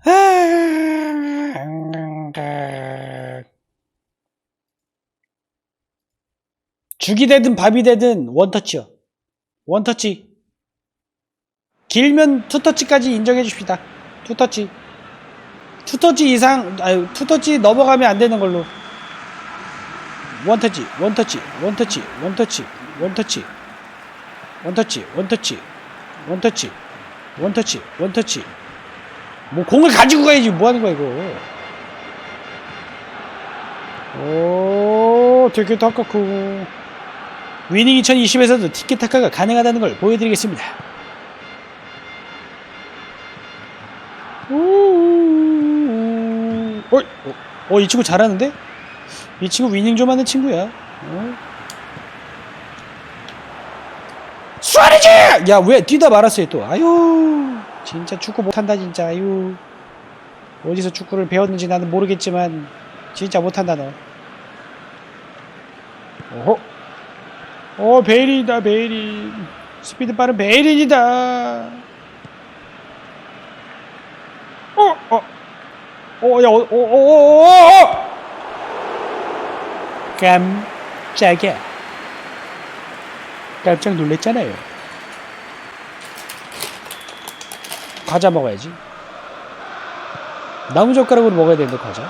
죽이 되든 밥이 되든 원터치요. 원터치. 길면 투터치까지 인정해 줍시다. 투터치. 투터치 이상, 아유, 투터치 넘어가면 안 되는 걸로. 원터치, 원터치, 원터치, 원터치, 원터치, 원터치, 원터치, 원터치, 원터치, 원터치. 뭐 공을 가지고 가야지 뭐 하는 거야 이거. 오, 닦았고. 위닝 2020에서도 티켓타카가 가능하다는 걸 보여드리겠습니다. 우- 어, 어, 어, 이 친구 잘하는데? 이 친구 위닝 좀 하는 친구야. 어? 수아레즈! 야, 왜 뛰다 말았어요, 또. 아유, 진짜 축구 못한다, 진짜. 아유. 어디서 축구를 배웠는지 나는 모르겠지만, 진짜 못한다, 너. 오호. 어, 베일린이다, 베일린. 스피드 빠른 베일린이다. 어, 어. 어, 야, 어, 어, 어, 어, 어, 어! 깜짝이야. 깜짝 놀랬잖아요. 과자 먹어야지. 나무젓가락으로 먹어야 되는데, 과자.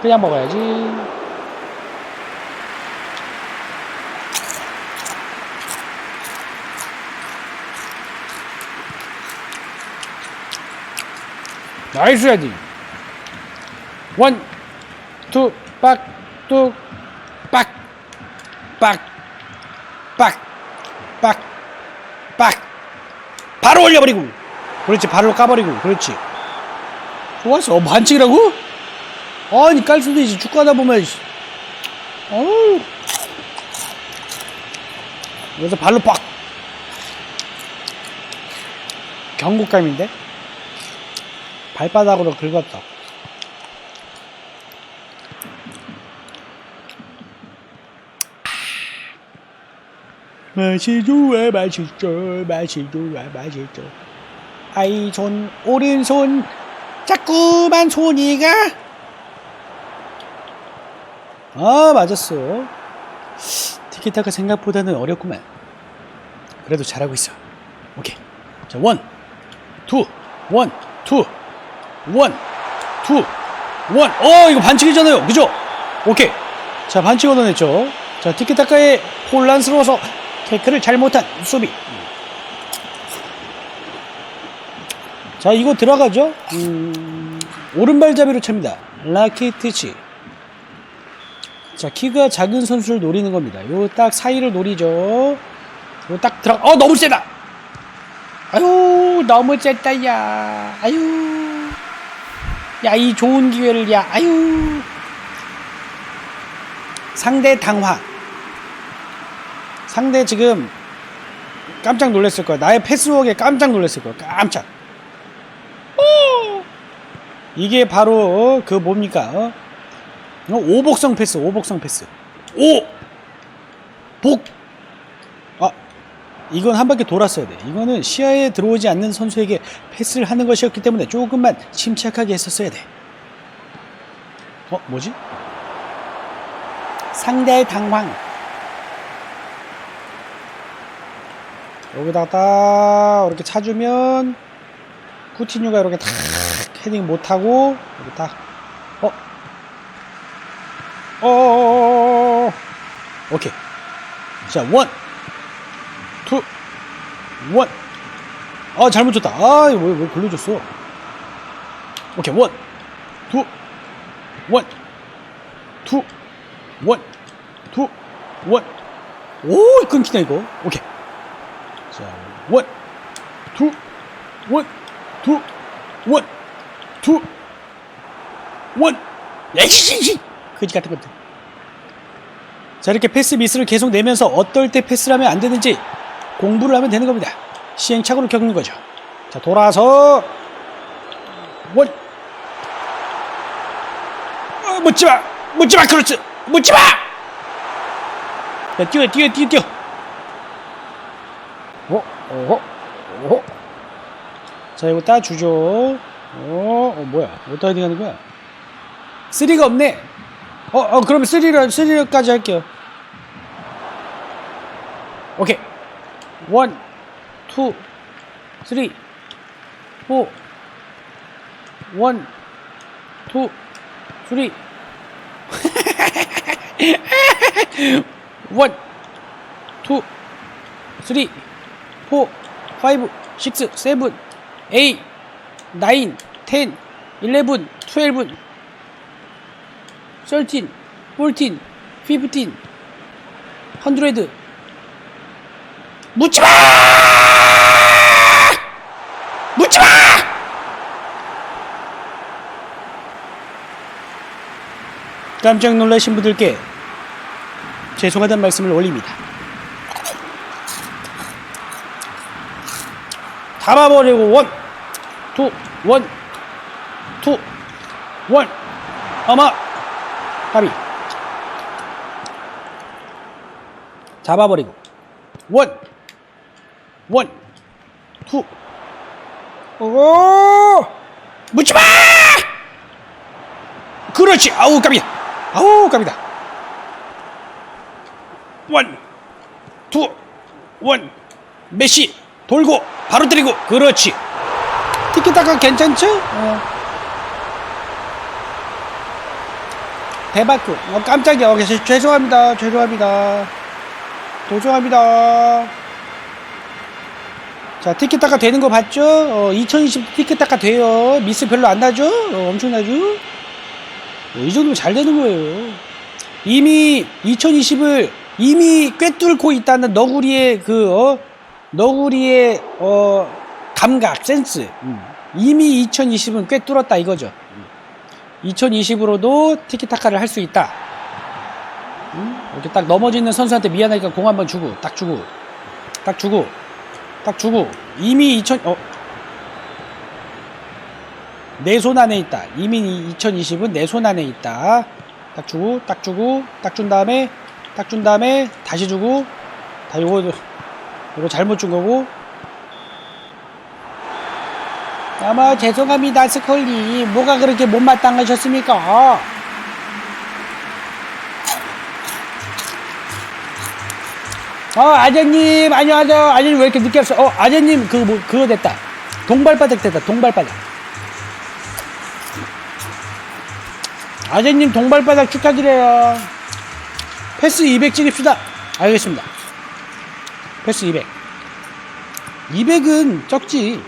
그냥 먹어야지. 나이스 헤딩. 원, 투, 빡, 뚝, 빡, 빡, 빡, 빡, 빡. 바로 올려버리고. 그렇지, 발로 까버리고. 그렇지. 좋았어. 어, 반칙이라고? 아니, 깔 수도 있지. 축구하다 보면. 씨. 어우. 여기서 발로 빡. 경고감인데? 발바닥으로 긁었다. 맛이 좋아 맛있어 맛이 좋아 맛있어 아 이손 오른손 자꾸만 손이가 아 맞았어 티키타카 생각보다는 어렵구만 그래도 잘하고 있어 오케이 자 원 투, 원, 투, 원, 투, 원. 어, 이거 반칙이잖아요. 그죠? 오케이. 자, 반칙 얻어냈죠. 자, 티키타카에 혼란스러워서 태클을 잘못한 수비. 자, 이거 들어가죠? 음, 오른발잡이로 찹니다. 라키티치. 자, 키가 작은 선수를 노리는 겁니다. 요 딱 사이를 노리죠. 요 딱 들어, 어, 너무 세다! 아유 너무 쨌다 야 아유 야 이 좋은 기회를 야 아유 상대 당황 상대 지금 깜짝 놀랐을 거야 나의 패스웍에 깜짝 놀랐을 거야 깜짝 오! 이게 바로 그 뭡니까 어? 어, 오복성 패스 오복성 패스 오 복 아 이건 한 바퀴 돌았어야 돼. 이거는 시야에 들어오지 않는 선수에게 패스를 하는 것이었기 때문에 조금만 침착하게 했었어야 돼. 어, 뭐지? 상대의 당황. 여기다가 딱 이렇게 차주면 쿠티뉴가 이렇게 탁 헤딩 못하고 여기 딱 어? 어어어어어 오케이 자 원. 투, 원. 아, 잘못 줬다. 아, 왜, 왜 걸려줬어? 오케이, 원, 투, 원, 투, 원, 투, 원. 오, 끊기네, 이거. 오케이. 자, 원, 투, 원, 투, 원, 투, 원. 야이씨! 그지 같은 것들. 자 이렇게 패스 미스를 계속 내면서 어떨 때 패스를 하면 안 되는지 공부를 하면 되는 겁니다. 시행착오를 겪는 거죠. 자 돌아서 원 어, 묻지마 묻지마 그렇지 묻지마 야, 뛰어 뛰어 뛰어 뛰어 어? 어허 어허 자 이거 따주죠 어, 어 뭐야? 어디다 헤딩 하는 거야? 3가 없네. 어, 어 그럼 3를 3까지 할게요. 오케이. 1 2 3 4 1 2 3 1 2 3 4 5 6 7 8 9 10 11 12 13 14 15 100 묻지마! 묻지마! 깜짝 놀라신 분들께 죄송하다는 말씀을 올립니다. 담아버리고 원, 투, 원, 투, 원, 어마, 까비. 잡아버리고 원, 원, 투, 오, 묻지마! 그렇지. 아우 까비야. 아우 까비다. 원, 투, 원, 메시 돌고 바로 때리고 그렇지. 티키타카 괜찮죠? 어. 대박구. 어, 깜짝이야. 어, 죄- 죄송합니다. 죄송합니다. 도정합니다. 자, 티키타카 되는 거 봤죠? 어, 2020 티키타카 돼요. 미스 별로 안 나죠? 어, 엄청나죠? 어, 이 정도면 잘 되는 거예요. 이미 2020을 이미 꿰뚫고 있다는 너구리의 그, 어, 너구리의, 어, 감각, 센스. 음. 이미 2020은 꿰뚫었다 이거죠. 2020으로도 티키타카를 할 수 있다. 음? 이렇게 딱 넘어지는 선수한테 미안하니까 공 한번 주고, 딱 주고, 딱 주고, 딱 주고. 이미 2000, 어, 내 손 안에 있다. 이미 2020은 내 손 안에 있다. 딱 주고, 딱 주고, 딱 준 다음에, 딱 준 다음에, 다시 주고, 다 요거, 요거 잘못 준 거고. 아마 죄송합니다, 스컬리. 뭐가 그렇게 못마땅하셨습니까? 어, 아재님, 안녕하세요. 아재님 왜 이렇게 늦게 왔어? 어, 아재님, 그, 뭐, 그거 됐다. 동발바닥 됐다, 동발바닥. 아재님 동발바닥 축하드려요. 패스 200 찍읍시다. 알겠습니다. 패스 200. 200은 적지.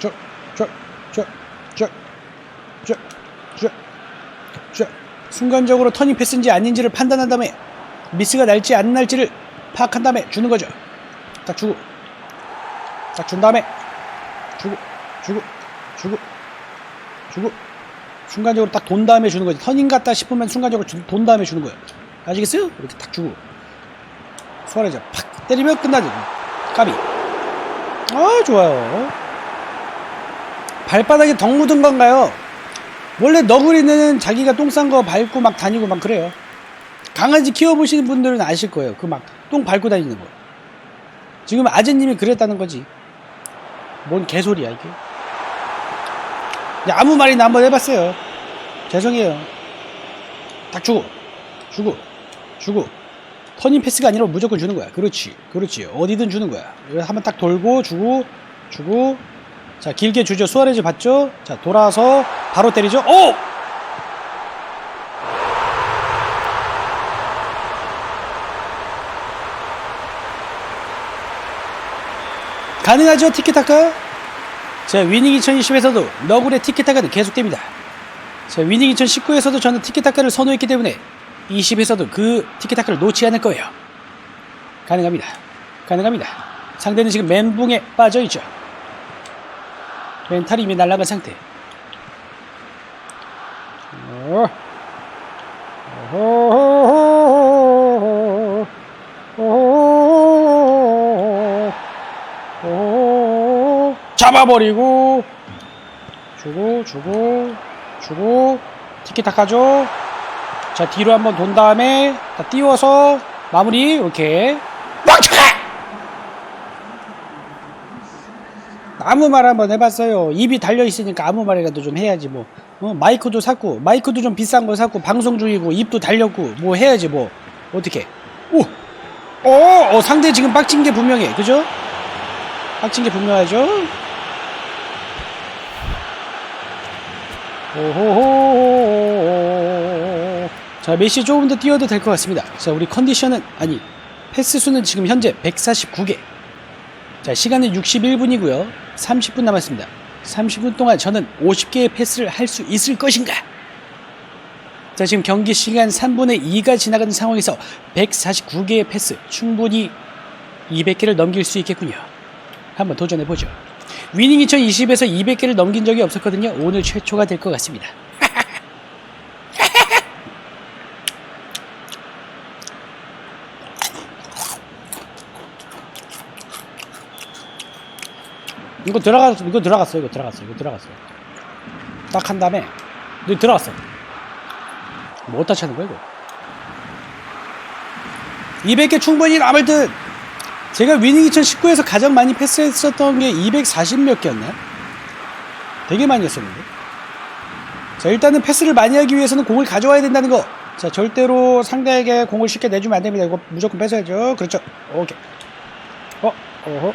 저, 저, 저, 저, 저, 저, 저. 순간적으로 턴이 패스인지 아닌지를 판단한 다음에 미스가 날지 안 날지를 파악한 다음에 주는 거죠. 딱 주고, 딱 준 다음에 주고, 주고, 주고, 주고. 순간적으로 딱 돈 다음에 주는 거지 턴인 같다 싶으면 순간적으로 주- 돈 다음에 주는 거예요. 아시겠어요? 이렇게 딱 주고. 수아레자 팍 때리면 끝나죠. 까비. 아 좋아요. 발바닥에 덩 묻은 건가요? 원래 너구리는 자기가 똥 싼 거 밟고 막 다니고 막 그래요 강아지 키워보시는 분들은 아실 거예요 그 막 똥 밟고 다니는 거 지금 아재님이 그랬다는 거지 뭔 개소리야 이게 아무 말이나 한번 해봤어요. 죄송해요. 딱 주고, 주고, 주고. 터닝 패스가 아니라 무조건 주는 거야. 그렇지, 그렇지. 어디든 주는 거야. 이거 한번 딱 돌고, 주고, 주고. 자, 길게 주죠. 수아레즈 봤죠? 자, 돌아서 바로 때리죠. 오! 가능하죠? 티키타카? 자, 위닝 2020에서도 너굴의 티키타카는 계속됩니다. 자, 위닝 2019에서도 저는 티키타카를 선호했기 때문에 20에서도 그 티키타카를 놓지 않을 거예요. 가능합니다. 가능합니다. 상대는 지금 멘붕에 빠져 있죠. 멘탈이 이미 날아간 상태. 어. 어허허허허허. 어허허허허. 오, 잡아버리고 주고 주고 주고 티키타카죠 자 뒤로 한번 돈 다음에 다 띄워서 마무리 이렇게 멍청아 아무 말 한번 해봤어요. 입이 달려 있으니까 아무 말이라도 좀 해야지 뭐. 어, 마이크도 샀고 마이크도 좀 비싼 거 샀고 방송 중이고 입도 달렸고 뭐 해야지 뭐 어떻게? 오, 어, 어 상대 지금 빡친 게 분명해, 그죠? 빡친 게 분명하죠. 오호호. 자, 메시 조금 더 뛰어도 될 것 같습니다. 자, 우리 컨디션은 아니 패스 수는 지금 현재 149개. 자, 시간은 61분이고요. 30분 남았습니다. 30분 동안 저는 50개의 패스를 할 수 있을 것인가? 자, 지금 경기 시간 3분의 2가 지나가는 상황에서 149개의 패스 충분히 200개를 넘길 수 있겠군요. 한번 도전해 보죠. 위닝 2020에서 200개를 넘긴 적이 없었거든요. 오늘 최초가 될 것 같습니다. 이거 들어갔어, 이거 들어갔어, 이거 들어갔어, 이거 들어갔어. 딱 한 다음에 이거 들어갔어. 뭐 어디다 차는 거야 이거? 200개 충분히 남을 듯. 제가 위닝 2019에서 가장 많이 패스했었던 게 240 몇 개였나? 되게 많이 했었는데. 자, 일단은 패스를 많이 하기 위해서는 공을 가져와야 된다는 거. 자, 절대로 상대에게 공을 쉽게 내주면 안 됩니다. 이거 무조건 뺏어야죠. 그렇죠. 오케이. 어, 어허.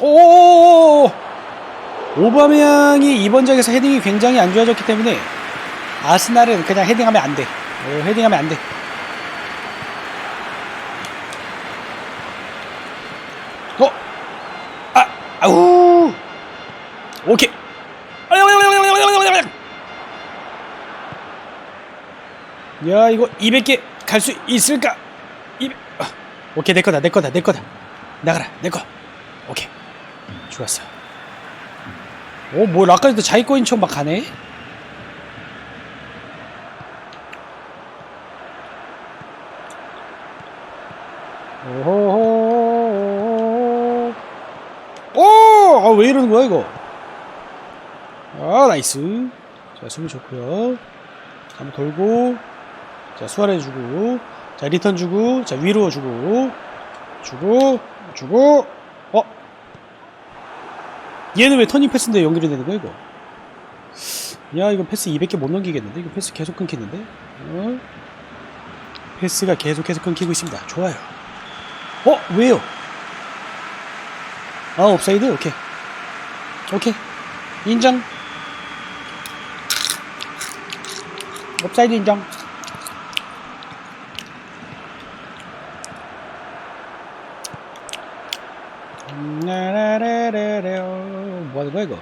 오! 오바메양이 이번 적에서 헤딩이 굉장히 안 좋아졌기 때문에 아스날은 그냥 헤딩하면 안 돼. 어, 헤딩하면 안 돼. 어? 아, 아우! 오케이. 야, 이거 200개 갈 수 있을까? 200... 아, 오케이, 내 거다, 내 거다, 내 거다. 나가라, 내 거. 오케이. 좋았어. 오, 뭐, 아까도 자기 거인 척 막 가네? 오호호. 오! 아, 왜 이러는 거야, 이거? 아, 나이스. 자, 수비 좋고요 한번 돌고. 자, 수아레 주고. 자, 리턴 주고. 자, 위로 주고. 주고. 주고. 어? 얘는 왜 터닝 패스인데 연결이 되는 거야, 이거? 야, 이거 패스 200개 못 넘기겠는데? 이거 패스 계속 끊기는데? 어? 패스가 계속해서 끊기고 있습니다. 좋아요. 어? 왜요? 아, 옵사이드? 오케이. 오케이. 인정. 옵사이드 인정. 나라라라라 뭐 하는 거야 이거?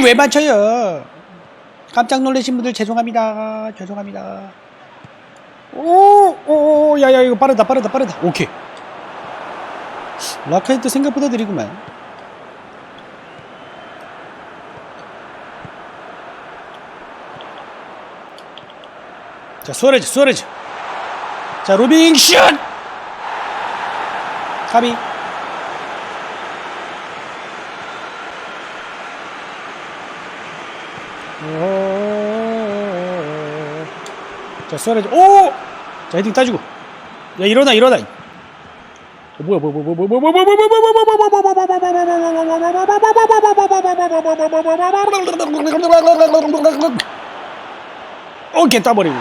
아이 왜 맞춰요? 깜짝 놀라신 분들 죄송합니다. 죄송합니다. 오, 오, 오, 야 야 이거 빠르다, 빠르다, 빠르다. 오케이. 라카이트 생각보다 느리구만. 자, 수아레즈, 수아레즈. 자, 로빙 슛! 가비. 오. 자, 수아레즈. 오! 자, 헤딩 따주고. 야, 일어나, 일어나. 어, 뭐야, 뭐야, 뭐야, 뭐야, 뭐야, 뭐야, 뭐야, 뭐야, 뭐야, 뭐야, 오케이, 따버리고.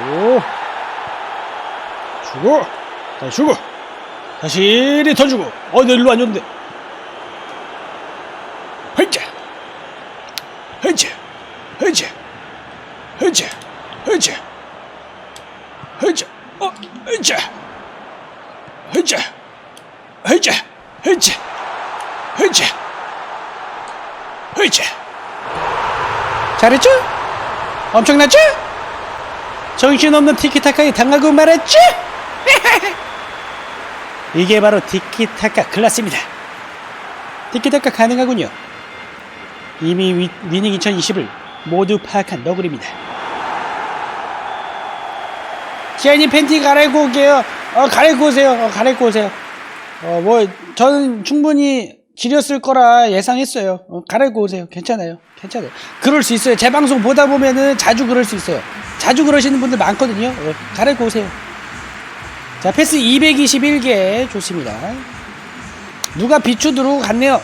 주고. 다시 주고. 다시 리턴 주고. 어, 너 일로 안 줬는데. 헤이자. 헤이자. 헤이자. 헤이자. 헤이자. 헤이자. 어, 헤이자. 헤이자. 헤이자. 헤이자. 헤이자. 헤이자. 잘했죠? 엄청났죠? 정신없는 티키타카에 당하고 말았죠? 이게 바로 티키타카 클래스입니다. 티키타카 가능하군요. 이미 위, 위닝 2020을 모두 파악한 너구리입니다. 지아님 팬티 갈아입고 올게요. 어, 갈아입고 오세요. 어, 갈아입고 오세요. 어, 뭐, 저는 충분히 지렸을 거라 예상했어요. 어, 갈아입고 오세요. 괜찮아요. 괜찮아요. 그럴 수 있어요. 제 방송 보다 보면은 자주 그럴 수 있어요. 자주 그러시는 분들 많거든요. 어, 갈아입고 오세요. 자, 패스 221개 좋습니다. 누가 비추 들어오고 갔네요.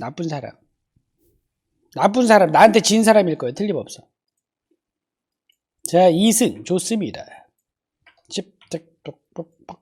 나쁜 사람. 나쁜 사람. 나한테 진 사람일 거예요. 틀림없어. 자, 2승 좋습니다. 찝, 쩍, 똑, 뻑, 뻑.